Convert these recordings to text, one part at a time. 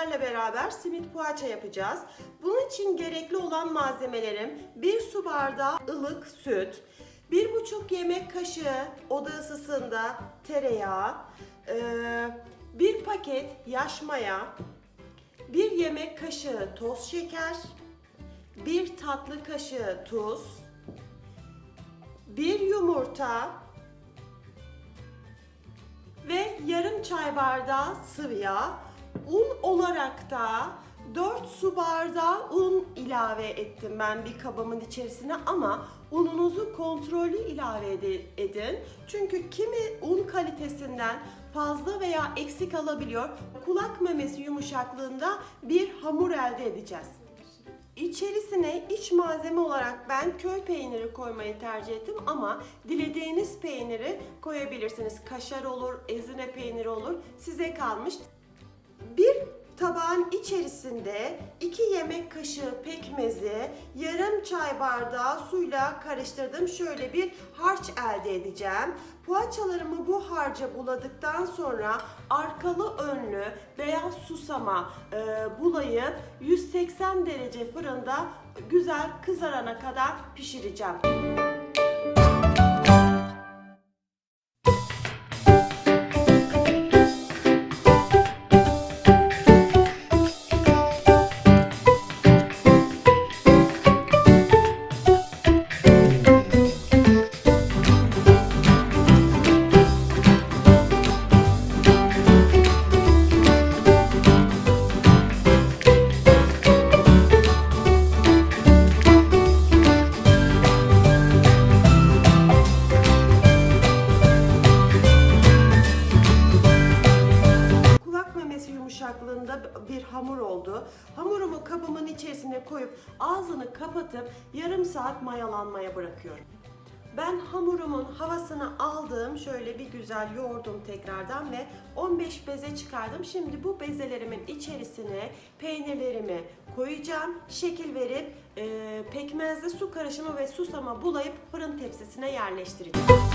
sizlerle beraber simit poğaça yapacağız. Bunun için gerekli olan malzemelerim 1 su bardağı ılık süt, 1,5 yemek kaşığı oda ısısında tereyağı, 1 paket yaş maya, 1 yemek kaşığı toz şeker, 1 tatlı kaşığı tuz, 1 yumurta, ve yarım çay bardağı sıvı yağ. Un olarak da 4 su bardağı un ilave ettim ben bir kabımın içerisine ama ununuzu kontrollü ilave edin. Çünkü kimi un kalitesinden fazla veya eksik alabiliyor. Kulak memesi yumuşaklığında bir hamur elde edeceğiz. İçerisine iç malzeme olarak ben köy peyniri koymayı tercih ettim ama dilediğiniz peyniri koyabilirsiniz. Kaşar olur, ezine peyniri olur. Size kalmış. Tabağın içerisinde 2 yemek kaşığı pekmezi, yarım çay bardağı suyla karıştırdım. Şöyle bir harç elde edeceğim. Poğaçalarımı bu harca buladıktan sonra arkalı önlü beyaz susama e, bulayıp 180 derece fırında güzel kızarana kadar pişireceğim. Oldu. Hamurumu kabımın içerisine koyup ağzını kapatıp yarım saat mayalanmaya bırakıyorum. Ben hamurumun havasını aldım. Şöyle bir güzel yoğurdum tekrardan ve 15 beze çıkardım. Şimdi bu bezelerimin içerisine peynirlerimi koyacağım. Şekil verip e, pekmezli su karışımı ve susama bulayıp fırın tepsisine yerleştireceğim.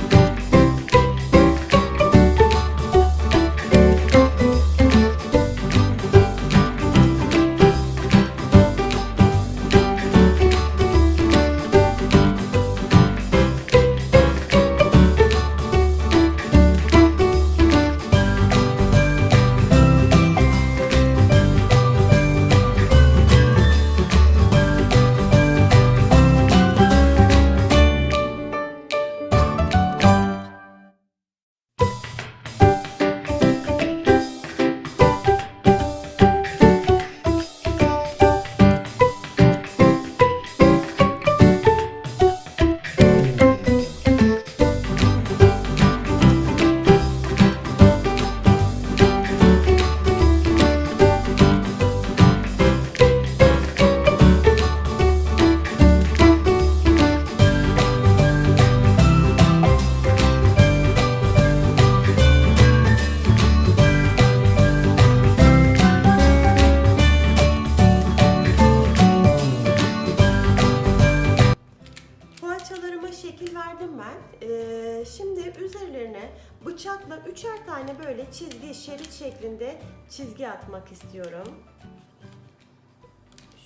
Ee, şimdi üzerlerine bıçakla üçer tane böyle çizgi, şerit şeklinde çizgi atmak istiyorum.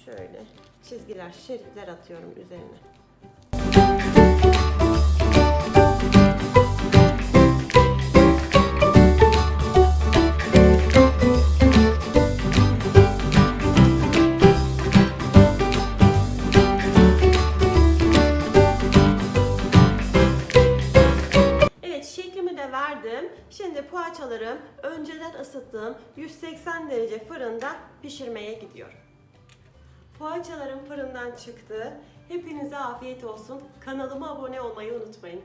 Şöyle çizgiler, şeritler atıyorum üzerine. Verdim. Şimdi poğaçalarım önceden ısıttığım 180 derece fırında pişirmeye gidiyorum. Poğaçalarım fırından çıktı. Hepinize afiyet olsun. Kanalıma abone olmayı unutmayın.